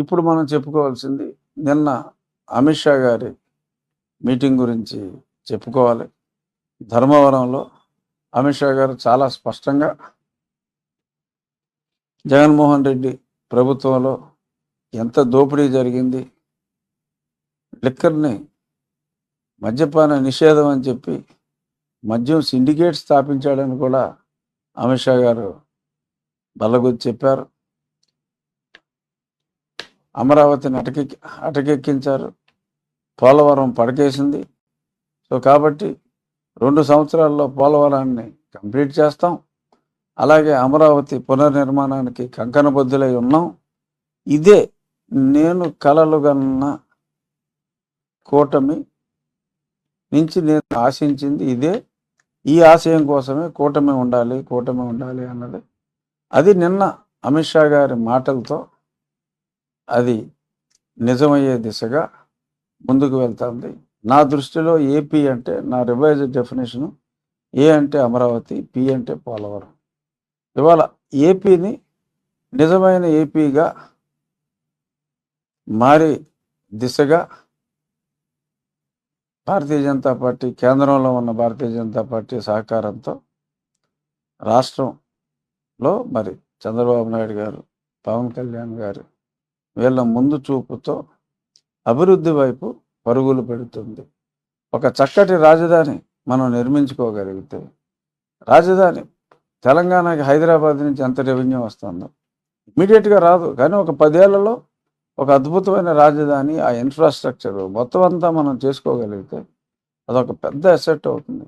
ఇప్పుడు మనం చెప్పుకోవాల్సింది నిన్న అమిత్ షా గారి మీటింగ్ గురించి చెప్పుకోవాలి. ధర్మవరంలో అమిత్ షా గారు చాలా స్పష్టంగా జగన్మోహన్ రెడ్డి ప్రభుత్వంలో ఎంత దోపిడీ జరిగింది లిక్కర్ని మద్యపాన నిషేధం అని చెప్పి మద్యం సిండికేట్ స్థాపించాడని కూడా అమిత్ షా గారు బల్లగుద్ది చెప్పారు. అమరావతిని అటకె అటకెక్కించారు. పోలవరం పడకేసింది. సో కాబట్టి రెండు సంవత్సరాల్లో పోలవరాన్ని కంప్లీట్ చేస్తాం. అలాగే అమరావతి పునర్నిర్మాణానికి కంకణబద్ధులై ఉన్నాం. ఇదే నేను కలలుగన్న కూటమి నుంచి నేను ఆశించింది ఇదే. ఈ ఆశయం కోసమే కూటమి ఉండాలి కూటమి ఉండాలి అన్నది. అది నిన్న అమిత్ షా గారి మాటలతో అది నిజమయ్యే దిశగా ముందుకు వెళ్తుంది. నా దృష్టిలో ఏపీ అంటే నా రివైజ్ డెఫినేషను ఏ అంటే అమరావతి పి అంటే పోలవరం. ఇవాళ ఏపీని నిజమైన ఏపీగా మారి దిశగా భారతీయ జనతా పార్టీ కేంద్రంలో ఉన్న భారతీయ జనతా పార్టీ సహకారంతో రాష్ట్రంలో మరి చంద్రబాబు నాయుడు గారు పవన్ కళ్యాణ్ గారు వీళ్ళ ముందు చూపుతో అభివృద్ధి వైపు పరుగులు పెడుతుంది. ఒక చక్కటి రాజధాని మనం నిర్మించుకోగలిగితే రాజధాని తెలంగాణకి హైదరాబాద్ నుంచి ఎంత రెవెన్యూ వస్తుందో ఇమీడియట్గా రాదు. కానీ ఒక పదేళ్ళలో ఒక అద్భుతమైన రాజధాని ఆ ఇన్ఫ్రాస్ట్రక్చర్ మొత్తం అంతా మనం చేసుకోగలిగితే అదొక పెద్ద అసెట్ అవుతుంది.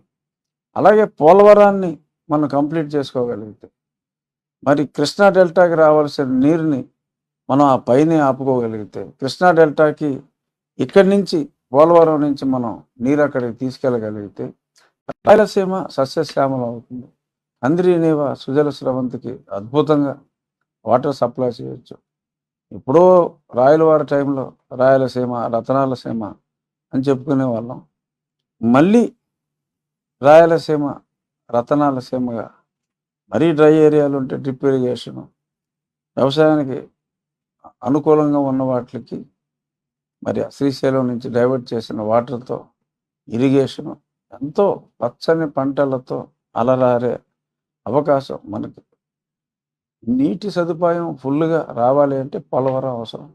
అలాగే పోలవరాన్ని మనం కంప్లీట్ చేసుకోగలిగితే మరి కృష్ణా డెల్టాకి రావాల్సిన నీరుని మనం ఆ పైనే ఆపుకోగలిగితే కృష్ణా డెల్టాకి ఇక్కడి నుంచి పోలవరం నుంచి మనం నీరు అక్కడికి తీసుకెళ్ళగలిగితే రాయలసీమ సస్యశ్యామలం అవుతుంది. అంద్రీనేవ సుజల స్రవంతికి అద్భుతంగా వాటర్ సప్లై చేయొచ్చు. ఎప్పుడో రాయలవారి టైంలో రాయలసీమ రతనాల సీమ అని చెప్పుకునే వాళ్ళం. మళ్ళీ రాయలసీమ రతనాల సీమగా మరీ డ్రై ఏరియాలు ఉంటే డ్రిప్ ఇరిగేషను వ్యవసాయానికి అనుకూలంగా ఉన్న వాటికి మరి శ్రీశైలం నుంచి డైవర్ట్ చేసిన వాటర్తో ఇరిగేషను ఎంతో పచ్చని పంటలతో అలరారే అవకాశం మనకి. నీటి సదుపాయం ఫుల్గా రావాలి అంటే పోలవరం అవసరం.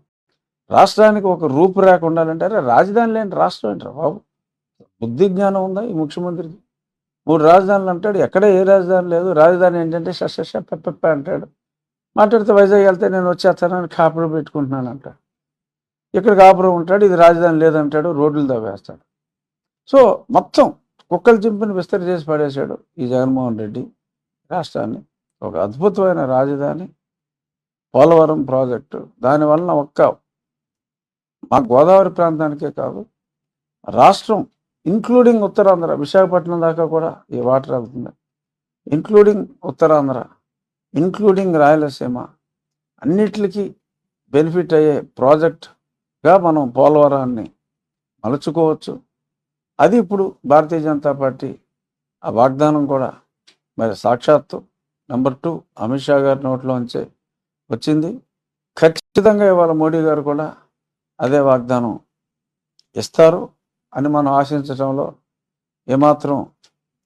రాష్ట్రానికి ఒక రూపురేఖ ఉండాలంటే అరే రాజధాని లేని రాష్ట్రం ఏంటరా బాబు? బుద్ధి జ్ఞానం ఉందా ఈ ముఖ్యమంత్రికి? మూడు రాజధానులు అంటాడు ఎక్కడ ఏ రాజధాని లేదు రాజధాని ఏంటంటే షష పెప్ప అంటాడు. మాట్లాడితే వైజాగ్ వెళ్తే నేను వచ్చేస్తానని కాపురం పెట్టుకుంటున్నాను అంట ఇక్కడ కాపురం ఉంటాడు ఇది రాజధాని లేదంటాడు రోడ్లు తవ్వేస్తాడు సో మొత్తం కుక్కలు చింపిని విస్తరి చేసి పడేశాడు ఈ జగన్మోహన్ రెడ్డి రాష్ట్రాన్ని. ఒక అద్భుతమైన రాజధాని పోలవరం ప్రాజెక్టు. దానివలన ఒక్క మా గోదావరి ప్రాంతానికే కాదు రాష్ట్రం ఇంక్లూడింగ్ ఉత్తరాంధ్ర విశాఖపట్నం దాకా కూడా ఈ వాటర్ వెళ్తుంది. ఇంక్లూడింగ్ ఉత్తరాంధ్ర. ఇంక్లూడింగ్ రాయలసీమ అన్నిటికీ బెనిఫిట్ అయ్యే ప్రాజెక్ట్గా మనం పోలవరాన్ని మలుచుకోవచ్చు. అది ఇప్పుడు భారతీయ జనతా పార్టీ ఆ వాగ్దానం కూడా మరి సాక్షాత్తు నెంబర్ టూ అమిత్ షా గారి నోట్లోంచే వచ్చింది. ఖచ్చితంగా ఇవాళ మోడీ గారు కూడా అదే వాగ్దానం ఇస్తారు అని మనం ఆశించడంలో ఏమాత్రం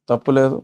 తప్పు లేదు.